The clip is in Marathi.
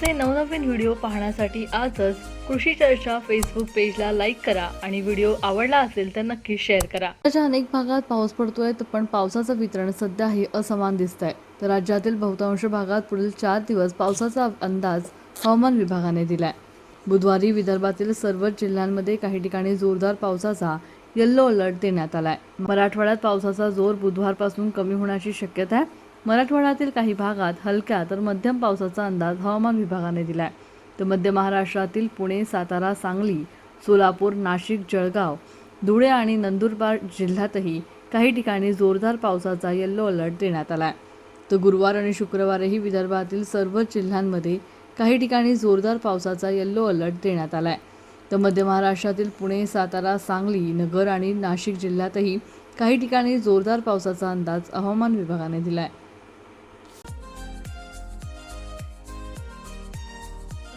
आमचे नवनवीन व्हिडिओ पाहण्यासाठी आजच कृषी चर्चा फेसबुक पेजला लाईक करा आणि व्हिडिओ आवडला असेल तर नक्की शेअर करा. राज्याच्या अनेक भागात पाऊस पडतोय पण पावसाचं वितरण सध्या हे असमान दिसत आहे तर राज्यातील बहुतांश भागात पुढील चार दिवस पावसाचा अंदाज हवामान विभागाने दिलाय. बुधवारी विदर्भातील सर्वच जिल्ह्यांमध्ये काही ठिकाणी जोरदार पावसाचा येल्लो अलर्ट देण्यात आलाय. मराठवाड्यात पावसाचा जोर बुधवारपासून कमी होण्याची शक्यता आहे. मराठवाड्यातील काही भागात हलक्या तर मध्यम पावसाचा अंदाज हवामान विभागाने दिलाय. तर मध्य महाराष्ट्रातील पुणे सातारा सांगली सोलापूर नाशिक जळगाव धुळे आणि नंदुरबार जिल्ह्यातही काही ठिकाणी जोरदार पावसाचा येल्लो अलर्ट देण्यात आला आहे तर गुरुवार आणि शुक्रवारही विदर्भातील सर्वच जिल्ह्यांमध्ये काही ठिकाणी जोरदार पावसाचा येल्लो अलर्ट देण्यात आला आहे तर मध्य महाराष्ट्रातील पुणे सातारा सांगली नगर आणि नाशिक जिल्ह्यातही काही ठिकाणी जोरदार पावसाचा अंदाज हवामान विभागाने दिला आहे